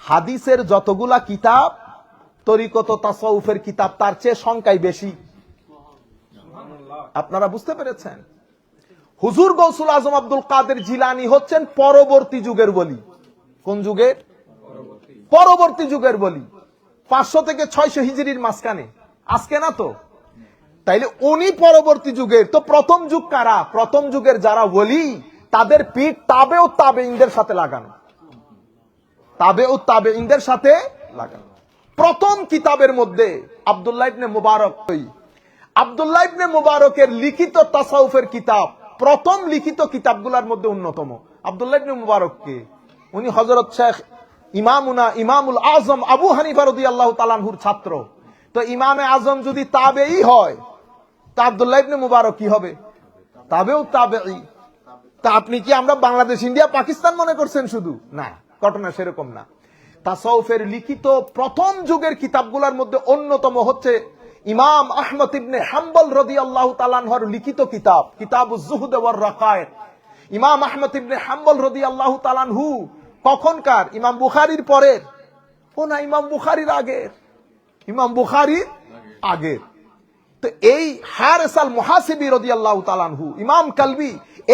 হাদিসের যতগুলা কিতাব তরিকত তাসাউফের কিতাব তার চেয়ে সংখ্যায় বেশি। আপনারা বুঝতে পেরেছেন? হুজুর গৌসুল আজম আব্দুল কাদের জিলানি হচ্ছেন পরবর্তী যুগের বলি। কোন যুগের? পরবর্তী। যুগের বলি। পাঁচশো থেকে ছয়শো হিজড়ির মাঝখানে। আজকে না তো? তাইলে উনি পরবর্তী যুগের। তো প্রথম যুগ কারা? প্রথম যুগের যারা বলি তাদের পিঠ তাবে ও তাবে ইন্দের সাথে লাগানো। তাবে ও তাবে ইন্দের সাথে লাগানো। প্রথম কিতাবের মধ্যে আব্দুল্লাহ ইবনে মুবারক আব্দুল্লাহ ইবনে মুবারকের লিখিত তাসাউফের কিতাব, প্রথম লিখিত কিতাবগুলোর মধ্যে অন্যতম। আব্দুল্লাহ ইবনে মুবারক কে উনি হযরত শেখ ইমামুনা ইমামুল আজম আবু হানিফা রাদিয়াল্লাহু তাআলাহুর ছাত্র। তো ইমামে আজম যদি তাবেই হয়, তা আব্দুল্লাহ ইবনে মুবারক কি হবে? তাবেও তাবেই তা আপনি কি আমরা বাংলাদেশ, ইন্ডিয়া, পাকিস্তান মনে করছেন শুধু? না। ঘটনা সেরকম না। তাসাউফের লিখিত প্রথম যুগের কিতাবগুলোর মধ্যে অন্যতম হচ্ছে ইমাম আহমদ ইবনে হাম্বল রদি আল্লাহ তালানহর লিখিত কিতাব কিতাব জুহুদ রাকায়েত ইমাম আহমদ ইবনে হাম্বল রদি আল্লাহ তালানহু কখনকার, ইমাম বুখারির পরের, ও না, ইমাম বুখারির আগের, ইমাম বুখারির আগের। তো এই হারেসাল মুহাসিবি রাদিয়াল্লাহু তাআলাহু ইমাম কালবি,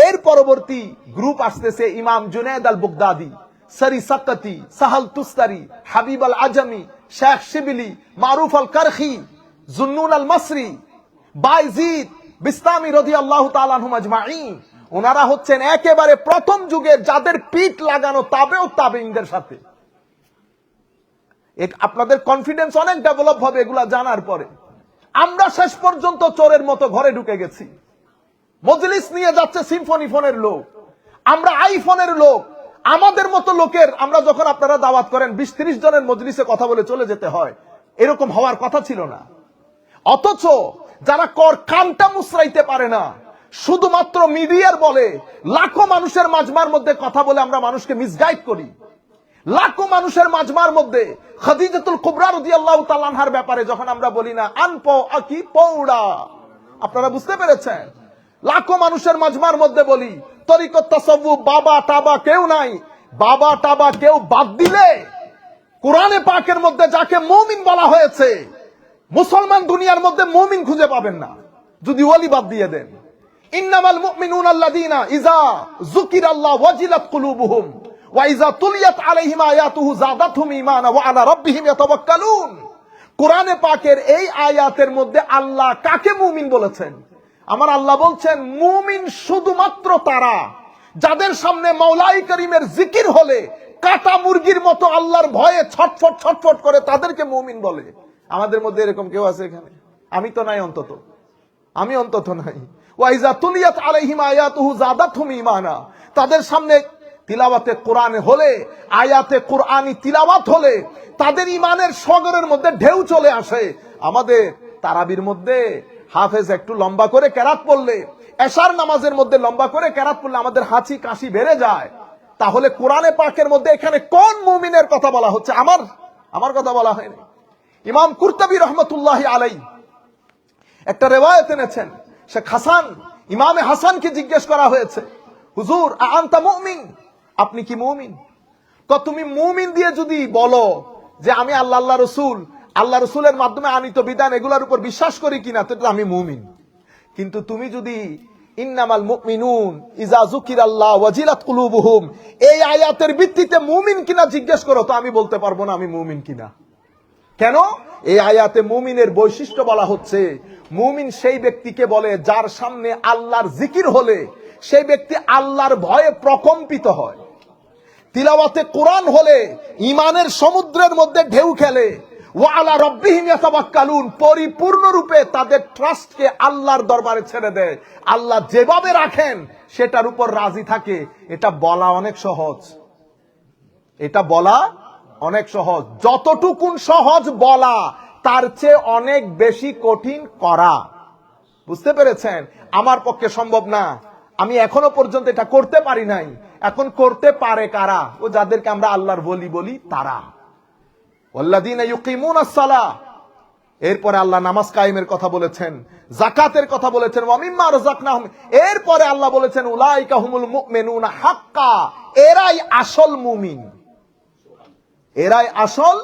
এর পরবর্তী গ্রুপ আসতেছে ইমাম Junaid al Baghdadi. Sari Saqati, Sahl Tustari Habib al Ajami, Sheikh Shibli, Maruf al Karkhi, Zunnun al Misri, Bayazid Bistami রাদিয়াল্লাহু তাআলা আনহুম আজমাইন ওনারা হচ্ছেন একেবারে প্রথম যুগের যাদের পিঠ লাগানো তাবেও তাবেইনদের সাথে। আপনাদের কনফিডেন্স অনেক ডেভেলপ হবে এগুলা জানার পরে। আমরা শেষ পর্যন্ত চোরের মতো ঘরে ঢুকে গেছি। মজলিস নিয়ে যাচ্ছে সিম্ফনি ফোনের লোক। আমরা আইফোনের লোক। আমাদের মতো লোকের আমরা যখন আপনারা দাওয়াত করেন বিশ ত্রিশ জনের মজলিসে কথা বলে চলে যেতে হয়। এরকম হওয়ার কথা ছিল না। অথচ যারা কর কানটা মুসরাইতে পারে না, শুধুমাত্র মিডিয়ার বলে, লাখো মানুষের মাঝমার মধ্যে কথা বলে আমরা মানুষকে মিসগাইড করি। লাখো মানুষের মাঝমার মধ্যে খাদিজাতুল কুবরা রাদিয়াল্লাহু তাআলার ব্যাপারে যখন আমরা বলি না, আনপ আকি পৌড়া। আপনারা বুঝতে পেরেছেন? লাখো মানুষের মাঝমার মধ্যে বলি, তরিকত বাবা টাবা কেউ নাই। বাবা টাবা কেউ বাদ দিলে, কোরআনে পাকের মধ্যে যাকে মুমিন বলা হয়েছে, মুসলমান দুনিয়ার মধ্যে মুমিন খুঁজে পাবেন না। যদি ওলি বাদ দিয়ে দেন। ইন্নামাল মুমিনুন ওয়াজিলাত কুলুবুহুম, ওয়া ইযা তুলিয়াত আলাইহিম আয়াতুহু যাদাতহুম ঈমানা, ওয়া আলা রাব্বিহিম ইয়াতাওয়াক্কালুন। কোরআনে পাকের এই আয়াতের মধ্যে আল্লাহ কাকে মুমিন বলেছেন? আমার আল্লাহ বলছেন, মুমিন শুধুমাত্র তারা, যাদের সামনে মৌলাই করিমের জিকির হলে কাটা মুরগির মতো আল্লাহর ভয়ে ছটফট ছটফট করে তাদেরকে মুমিন বলে। আমাদের মধ্যে এরকম কেউ আছে এখানে? আমি তো নাই অন্তত। আমি অন্তত নাই। ওয়াইজা তুলিয়াত আলাইহিম আয়াতুহু জাদাতহুম ঈমানা। তাদের সামনে তিলাওয়াতে কোরআন হলে, আয়াতে কোরআনি তিলাওয়াত হলে তাদের ইমানের সগরের মধ্যে ঢেউ চলে আসে। আমাদের তারাবির মধ্যে হাফেজ একটু লম্বা করে কেরাত পড়লে, এশার নামাজের মধ্যে লম্বা করে কেরাত পড়লে আমাদের হাঁচি কাশি বেড়ে যায়। তাহলে কোরআনে পাকের মধ্যে এখানে কোন মুমিনের কথা বলা হচ্ছে? আমার আমার কথা বলা হয়নি। ইমাম কুরতাবি রহমতুল্লাহ আলাই একটা রেওয়ায়ত এনেছেন। শেখ হাসান ইমামে হাসানকে জিজ্ঞেস করা হয়েছে, হুজুর আন্তা মুমিন? আপনি কি মুমিন? তুমি মুমিন দিয়ে যদি বলো যে আমি আল্লাহ আল্লাহ রসুল আল্লাহ রসুলের মাধ্যমে আনিত বিধান এগুলোর উপর বিশ্বাস করি কিনা আমি মুমিন। কিন্তু তুমি যদি ইন্নামাল মুমিনুন ইজা জুকির আল্লাহ ওয়াজিলাত কুলুবুহুম, এই আয়াতের ভিত্তিতে মুমিন কিনা জিজ্ঞেস করো, তো আমি বলতে পারব না আমি মুমিন কিনা। কেন? এই আয়াতে মুমিনের বৈশিষ্ট্য বলা হচ্ছে, মুমিন সেই ব্যক্তিকে বলে যার সামনে আল্লাহর জিকির হলে সেই ব্যক্তি আল্লাহর ভয়ে প্রকম্পিত হয়। তিলাওয়াতে কোরআন হলে ইমানের সমুদ্রের মধ্যে ঢেউ খেলে ওয়ালা রব্বিহিম ইয়াতাওয়াক্কালুন পরিপূর্ণ রূপে তাদের ট্রাস্টকে আল্লাহর দরবারে ছেড়ে দেয়। আল্লাহ যেভাবে রাখেন, সেটার উপর রাজি থাকে। এটা বলা অনেক সহজ। এটা বলা অনেক সহজ। যতটুকুন সহজ বলা, তার চেয়ে অনেক বেশি কঠিন করা। বুঝতে পেরেছেন? আমার পক্ষে সম্ভব না। আমি এখনও পর্যন্ত এটা করতে পারি নাই। এখন করতে পারে কারা? ও যাদেরকে আমরা আল্লাহর বলি বলি তারা। এরপরে আল্লাহ নামাজ কায়েমের কথা বলেছেন জাকাতের কথা বলেছেন ওয়ামিম্মা রাযাকনাহুম। এরপরে আল্লাহ বলেছেন, উলাইকা হুমুল মুমিনুনা হাক্কা। এরাই আসল মুমিন। এরাই আসল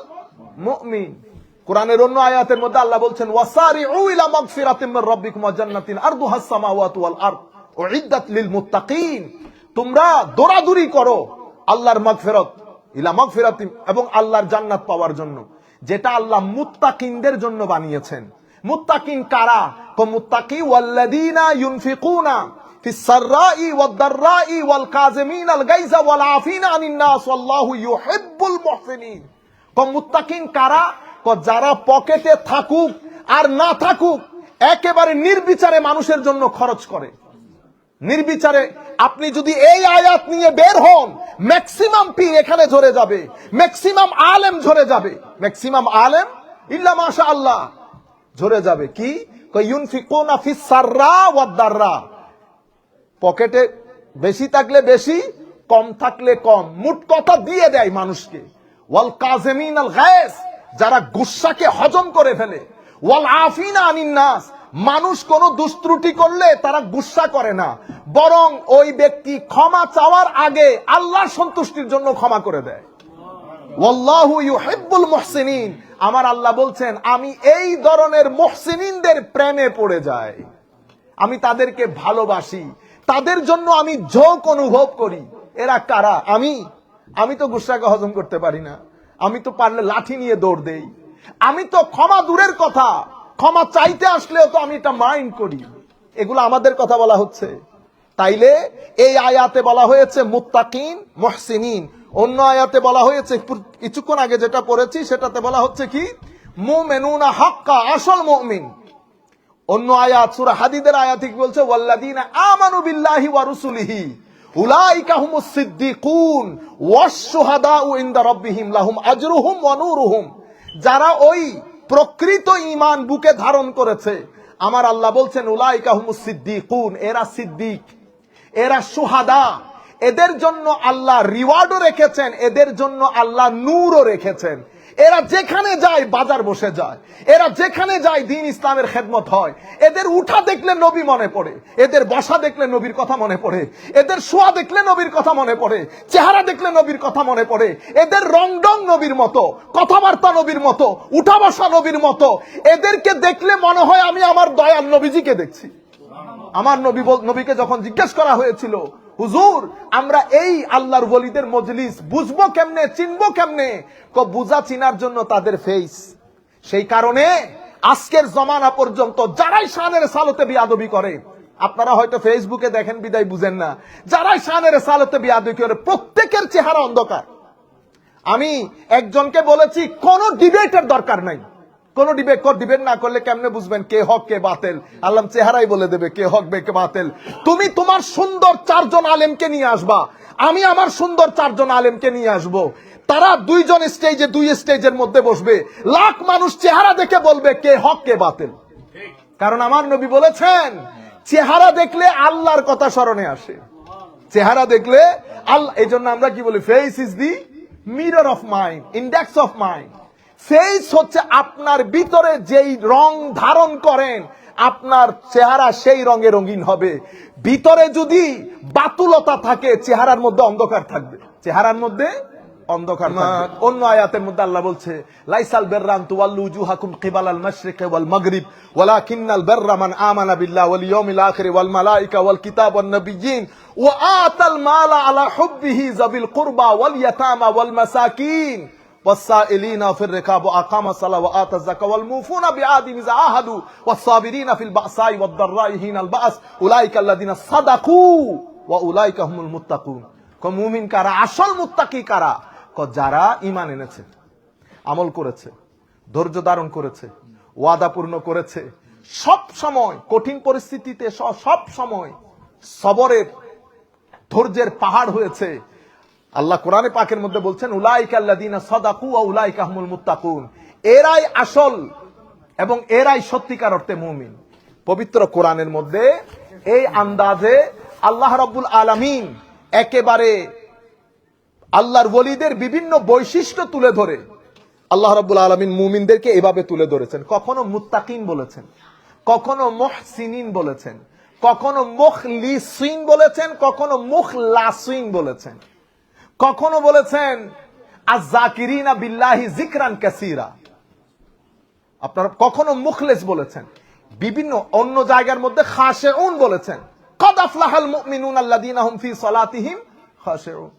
মুমিন। কোরআনের অন্য আয়াতের মধ্যে আল্লাহ বলছেন, ওয়াসারিউ ইলা মাগফিরাতিম মির রাব্বিকুম ওয়া জান্নাতিন আরদুহাস সামাওয়াতু ওয়াল আরদ। উইদ্দাত লিল মুত্তাকিন। তোমরা দৌড়াদৌড়ি করো আল্লাহর মাগফিরাত। ইলা মাগফিরাতিম এবং আল্লাহর জান্নাত পাওয়ার জন্য। যেটা আল্লাহ মুত্তাকিনদের জন্য বানিয়েছেন। মুত্তাকিন কারা? তো মুত্তাকি ওয়াল্লাযীনা ইউনফিকুনা ফিস সাররাই ওয়াদ দাররাই ওয়াল কাযিমিনাল গায়জা ওয়াল আফিনা আনিন নাস ওয়াল্লাহু ইউহিব্বুল মুহসিনিন। তো মুত্তাকিন কারা? তো যারা পকেটে থাকুক আর না থাকুক, একেবারে নির্বিচারে মানুষের জন্য খরচ করে। নির্বিচারে আপনি যদি এই আয়াত নিয়ে বের হন ম্যাক্সিমাম পীর এখানে ঝরে যাবে ম্যাক্সিমাম আলেম ঝরে যাবে। ম্যাক্সিমাম আলেম ইল্লা মাশা আল্লাহ ঝরে যাবে। কি? পকেটে বেশি থাকলে বেশি, কম থাকলে কম। মুট কথা দিয়ে দেয় মানুষকে। ওয়াল কাজেমিন আল গায়েস, যারা গুসাকে হজম করে ফেলে। ওয়াল আফিনা আনিন নাস মানুষ কোন দুষ্ত্রুটি করলে তারা গুসা করে না। বরং ওই ব্যক্তি ক্ষমা চাওয়ার আগে আল্লাহ সন্তুষ্টির জন্য ক্ষমা করে দেয়। ওয়াল্লাহু আমার আল্লাহ বলছেন, আমি এই ধরনের মুহসিনিনদের প্রেমে পড়ে যাই। আমি তাদেরকে ভালোবাসি। তাদের জন্য আমি ঝোঁক অনুভব করি। এরা কারা? আমি? আমি তো গুসাকে হজম করতে পারি না। আমি তো পারলে লাঠি নিয়ে দৌড় দেই। আমি তো ক্ষমা দূরের কথা। ক্ষমা চাইতে আসলেও তো আমি এটা মাইন্ড করি। এগুলো আমাদের কথা বলা হচ্ছে। তাইলে এই আয়াতে বলা হয়েছে মুত্তাকিন, মুহসিনিন। অন্য আয়াতে বলা হয়েছে কিছুক্ষণ আগে যেটা পড়েছি, সেটাতে বলা হচ্ছে কি? মুমেনুনা হাক্কা, আসল মুমিন। অন্য আয়াত, সূরা হাদিদের আয়াতে বলছে, ওয়াল্লাযীনা আমানু বিল্লাহি ওয়া রুসুলিহি, উলাইকা হুমুস সিদ্দিকুন ওয়াস শুহাদাউ ইনদা রাব্বিহিম, লাহুম আজরুহুম ওয়া নূরুহুম। যারা ওই প্রকৃত ইমান বুকে ধারণ করেছে। আমার আল্লাহ বলছেন উলাই কাহমু সিদ্দিকুন, এরা সিদ্দিক, এরা সুহাদা। এদের জন্য আল্লাহ রিওয়ার্ডও রেখেছেন, এদের জন্য আল্লাহ নূরও রেখেছেন। এরা যেখানে যায়, বাজার বসে যায়। এরা যেখানে যায়, দিন ইসলামের খেদমত হয়। এদের উঠা দেখলে নবী মনে পড়ে। এদের বসা দেখলে নবীর কথা মনে পড়ে। এদের শোয়া দেখলে নবীর কথা মনে পড়ে। চেহারা দেখলে নবীর কথা মনে পড়ে। এদের রংডং নবীর মতো, কথাবার্তা নবীর মতো, উঠা বসা নবীর মতো। এদেরকে দেখলে মনে হয় আমি আমার দয়াল নবীজিকে দেখছি। আমার নবী নবীকে যখন জিজ্ঞেস করা হয়েছিল হুজুর, আমরা এই আল্লাহর বলিদের মজলিস বুঝব কেমনে, চিনবো কেমনে? বুঝা চিনার জন্য তাদের ফেস সেই কারণে আজকের জমানা পর্যন্ত যারাই শানের সালতে বিয়াদবি করে, আপনারা হয়তো ফেসবুকে দেখেন, বিদায় বুঝেন না, যারাই শানের সালতে বিয়াদবি করে, প্রত্যেকের চেহারা অন্ধকার। আমি একজনকে বলেছি, কোন ডিবেটের দরকার নাই। কোন ডিবেট ডিবেট না করলে কেমনে বুঝবেন কে হক, কে বাতেল? আল্লাহ চেহারাই বলে দেবে কে হক, বে কে বাতেল। তুমি তোমার সুন্দর চারজন আলেমকে নিয়ে আসবা। আমি আমার সুন্দর চারজন আলেমকে নিয়ে আসব। তারা দুইজন স্টেজে দুই স্টেজের মধ্যে বসবে। লাখ মানুষ চেহারা দেখে বলবে কে হক, কে বাতেল। কারণ আমার নবী বলেছেন, চেহারা দেখলে আল্লাহর কথা স্মরণে আসে। চেহারা দেখলে আল্লাহ এই জন্য আমরা কি বলি? Face is the mirror of mind index of mind face হচ্ছে আপনার ভিতরে যেই রং ধারণ করেন আপনার চেহারা সেই রঙে রঙিন হবে। ভিতরে যদি বাতুলতা থাকে চেহারার মধ্যে অন্ধকার থাকবে। চেহারার মধ্যে অন্ধকার অন্য আয়াতের মধ্যে আল্লাহ বলছে লাইসাল বেররান তুওয়াল্লু উজুহাকুম কিবালাল মাশরিকি ওয়াল মাগরিব ওয়ালাকিন্নাল বেররা মান আমানা বিল্লাহি ওয়াল ইয়াউমিল আখির ওয়াল মালাইকা ওয়াল কিতাব ওয়ান নাবিয়্যিন ওয়া আতাল মালা আলা হুব্বিহি যাবিল কুরবা ওয়াল ইয়াতামা ওয়াল মাসাকিন। والسائلين في الركاب وأقام الصلاة وآتى الزكاة والموفون بعهدهم إذا عاهدوا والصابرين في البأساء والضراء حين البأس أولئك الذين صدقوا وأولئك هم المتقون ক মুমিন কারা আসল মুত্তাকি কারা ক যারা ঈমান এনেছে আমল করেছে ধৈর্য ধারণ করেছে ওয়াদা পূর্ণ করেছে সব সময় কঠিন পরিস্থিতিতে স- সব সময় সবরের ধৈর্যের পাহাড় হয়েছে আল্লাহ কোরআনে পাকের মধ্যে বলছেন, উলাইকা আল্লাযীনা সাদাকু ওয়া উলাইকা হুমুল মুত্তাকুন। এরাই আসল এবং এরাই সত্যিকার অর্থে মুমিন। পবিত্র কোরআনের মধ্যে এই আন্দাজে আল্লাহ রাব্বুল আলামিন একেবারে আল্লাহর ওলিদের বিভিন্ন বৈশিষ্ট্য তুলে ধরে আল্লাহ রাব্বুল আলমিন মুমিনদেরকে এভাবে তুলে ধরেছেন। কখনো মুত্তাকিন বলেছেন, কখনো মুহসিনিন বলেছেন, কখনো মুখ মুখলিসিন বলেছেন, কখনো মুখ মুখলাসিন বলেছেন। কখনো বলেছেন আজাকিরিনা বিল্লাহি জিকরান কাসীরা আপনারা কখনো মুখলেস বলেছেন, বিভিন্ন অন্য জায়গার মধ্যে খাশেউন বলেছেন, কদ আফলাহাল মুমিনুন ফি সালাতিহিম খাশেউন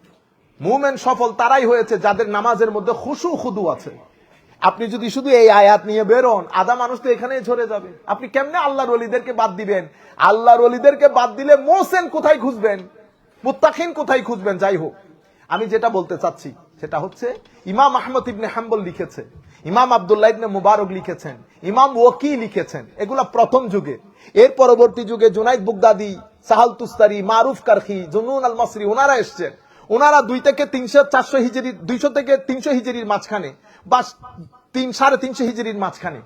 মুমিন সফল তারাই হয়েছে যাদের নামাজের মধ্যে খুশু খুদু আছে। আপনি যদি শুধু এই আয়াত নিয়ে বেরোন, আধা মানুষ তো এখানেই ঝরে যাবে। আপনি কেমনে আল্লাহর ওলিদেরকে বাদ দিবেন? আল্লাহর ওলিদেরকে বাদ দিলে মোসেন কোথায় খুঁজবেন? মুত্তাকিন কোথায় খুঁজবেন? যাই হোক। আমি যেটা বলতে চাচ্ছি, সেটা হচ্ছে ইমাম আহমদ ইবনে হাম্বল লিখেছে, ইমাম আব্দুল্লাহ ইবনে মুবারক লিখেছেন, ইমাম ওয়াকি লিখেছেন, এগুলা প্রথম যুগে। এর পরবর্তী যুগে জুনাইদ বুগদাদি, সাহাল তুস্তারি, মারুফ কারখি, জুনুন আল মাসরি ওনারা এসছেন। ওনারা দুই থেকে তিনশো, চারশো হিজড়ি দুইশো থেকে তিনশো হিজড়ির মাঝখানে, বা তিন, সাড়ে তিনশো হিজড়ির মাঝখানে।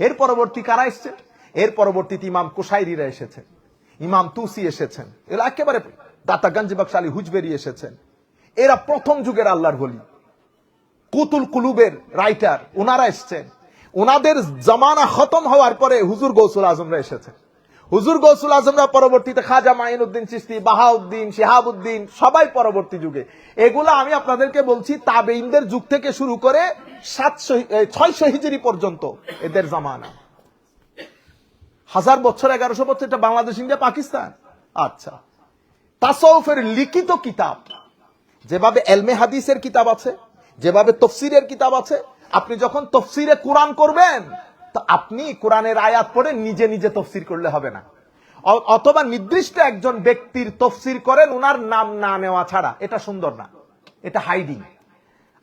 এর পরবর্তী কারা এসছেন? এর পরবর্তীতে ইমাম কুসাইরিরা এসেছেন। ইমাম তুসি এসেছেন। এরা একেবারে দাতা গঞ্জবাক্স আলী হুজবেরি এসেছেন। এরা প্রথম যুগের আল্লাহর বলি কুতুল কুলুবের রাইটার ওনারা এসছেন। ওনাদের জামানা খতম হওয়ার পরে হুজুর গৌসুল আজমরা এসেছেন। হুজুর গৌসুল আজমরা পরবর্তীতে খাজা মাইনুদ্দিন চিস্তি বাহাউদ্দিন, শিহাবুদ্দিন, সবাই পরবর্তী যুগে। এগুলো আমি আপনাদেরকে বলছি তাবেইনদের যুগ থেকে শুরু করে সাতশো ছয়শো হিজরি পর্যন্ত এদের জামানা। হাজার বছর, এগারোশো বছর, এটা বাংলাদেশ, ইন্ডিয়া, পাকিস্তান। আচ্ছা। তাসৌফের লিখিত কিতাব যেভাবে এলমে হাদিসের কিতাব আছে, যেভাবে তফসিরের কিতাব আছে, আপনি যখন তফসিরে কোরআন করবেন, তো আপনি কোরআনের আয়াত পড়ে নিজে নিজে তফসির করলে হবে না। অথবা নির্দিষ্ট একজন ব্যক্তির তফসির করেন ওনার নাম না নেওয়া ছাড়া, এটা সুন্দর না। এটা হাইডিং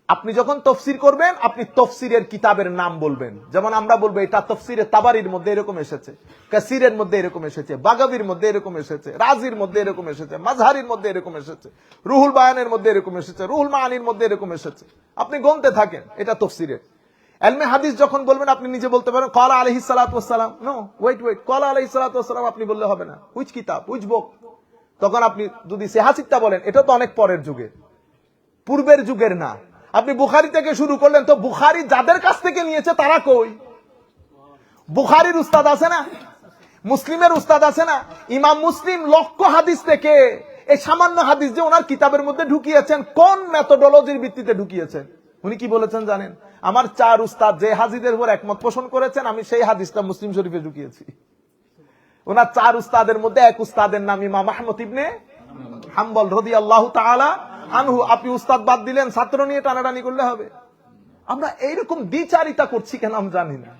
আপনি যখন তফসির করবেন, আপনি তফসিরের কিতাবের নাম বলবেন। যেমন আমরা বলব, এটা তফসিরে তাবারির মধ্যে এরকম এসেছে, কাসিরের মধ্যে এরকম এসেছে বাগাবির মধ্যে এরকম এসেছে, রাজির মধ্যে এরকম এসেছে, মাজহারির মধ্যে এরকম এসেছে, রুহুল বায়ানের মধ্যে এরকম এসেছে, রুহুল মাহানির মধ্যে এরকম এসেছে। আপনি গনতে থাকেন, এটা তফসিরের। এলমে হাদিস যখন বলবেন, আপনি নিজে বলতে পারেন, কলা আলহি সালাতাম নো ওয়েট ওয়েট কলা আলহি সালাতাম আপনি বললে হবে না। উইচ কিতাব? উইচ বুক তখন আপনি যদি সেহাসিকটা বলেন, এটা তো অনেক পরের যুগের পূর্বের যুগের না। আপনি বুখারি থেকে শুরু করলেন, তো বুখারি যাদের কাছ থেকে নিয়েছে তারা কই? বুখারির উস্তাদ আছে না? মুসলিমের উস্তাদ আছে না? ইমাম মুসলিম লক্ষ হাদিস থেকে, এই সামান্য হাদিস যে ওনার কিতাবের মধ্যে ঢুকিয়েছেন, কোন মেথোডোলজির ভিত্তিতে ঢুকিয়েছেন? উনি কি বলেছেন জানেন? আমার চার উস্তাদ যে হাজিদের উপর একমত পোষণ করেছেন, আমি সেই হাদিসটা মুসলিম শরীফে ঢুকিয়েছি। ওনার চার উস্তাদের মধ্যে এক উস্তাদের নাম ইমাম আহমদ ইবনে হাম্বল রদি আল্লাহ তাআলা আনহু, আপনি উস্তাদ বাদ দিলেন, ছাত্র নিয়ে টানাটানি করলে হবে। আমরা এইরকম দ্বিচারিতা করছি কেন আমি জানি না।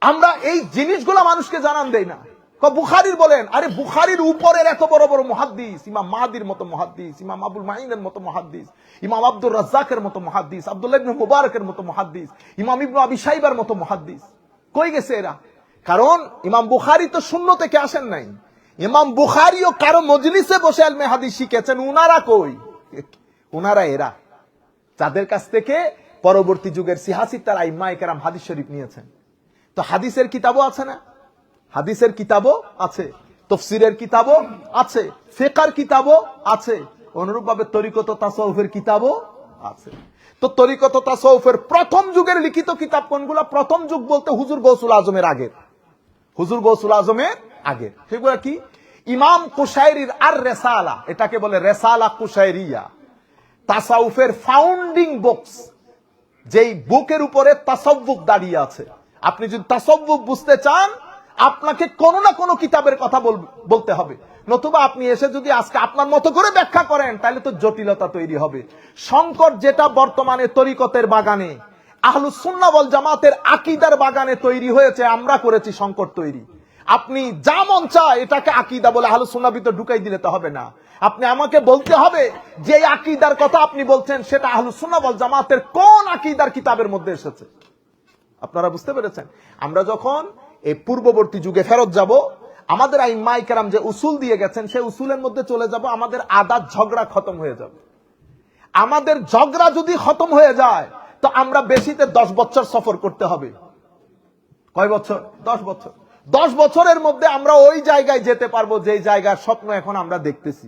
আমরা এই জিনিসগুলো মানুষকে জানান দেই না। বুখারির বলেন, আরে বুখারির উপরের এত বড় বড় মহাদ্দিস, ইমাম মাহাদির মতো মহাদ্দিস, ইমাম আবুল মাইনের মতো মহাদ্দিস, ইমাম আব্দুর রাজ্জাকের মতো মহাদ্দিস, আব্দুল্লাহ মুবারকের মতো মহাদ্দিস, ইমাম ইবনু আবি সাইবার মতো মহাদ্দিস। কই গেছে এরা? কারণ ইমাম বুখারি তো শূন্য থেকে আসেন নাই। ইমাম বুখারিও কারও মজলিসে বসে আলমে হাদিস শিখেছেন, উনারা কই? উনারা এরা। যাদের কাছ থেকে পরবর্তী যুগের সিহাসিক তারা ইম্মা কেরাম হাদিস শরীফ নিয়েছেন। তো হাদিসের কিতাবও আছে না? হাদিসের কিতাবও আছে। তফসিরের কিতাবও আছে। ফেকার কিতাবও আছে। অনুরূপভাবে তরিকত তাসৌফের কিতাবও আছে। তো তরিকত তাসৌফের প্রথম যুগের লিখিত কিতাব কোনগুলা? প্রথম যুগ বলতে হুজুর গৌসুল আজমের আগের। হুজুর গৌসুল আজমের আগের। সেগুলা কি? ইমাম কুশাইরির আর রেসালা, এটাকে বলে রেসালা কুশাইরিয়া। তাসাউফের ফাউন্ডিং বুকস যেই বুকের উপরে তাসব্বুক দাঁড়িয়ে আছে। আপনি যদি তাসব্বুক বুঝতে চান, আপনাকে কোনো না কোনো কিতাবের কথা বল- বলতে হবে। নতুবা আপনি এসে যদি আজকে আপনার মতো করে ব্যাখ্যা করেন, তাহলে তো জটিলতা তৈরি হবে। সংকট যেটা বর্তমানে তরিকতের বাগানে আহলু সুন্না বল জামাতের আকিদার বাগানে তৈরি হয়েছে, আমরা করেছি সংকট তৈরি। আপনি যা মন চায় এটাকে আকিদা বলে আহলু সুন্না ভিতর ঢুকাই দিলে তো হবে না। আপনি আমাকে বলতে হবে যে আকিদার কথা আপনি বলছেন, সেটা আহলু সুন্না বল জামাতের কোন আকিদার কিতাবের মধ্যে এসেছে? আপনারা বুঝতে পেরেছেন? আমরা যখন এই পূর্ববর্তী যুগে ফেরত যাব, আমাদের আইম্মাই কেরাম যে উসুল দিয়ে গেছেন, সেই উসুলের মধ্যে চলে যাব, আমাদের আদাত ঝগড়া খতম হয়ে যাবে। আমাদের ঝগড়া যদি খতম হয়ে যায়, তো আমরা বেশিতে দশ বছর সফর করতে হবে। কয় বছর? দশ বছর। দশ বছরের মধ্যে আমরা ওই জায়গায় যেতে পারব যে জায়গার স্বপ্ন এখন আমরা দেখতেছি।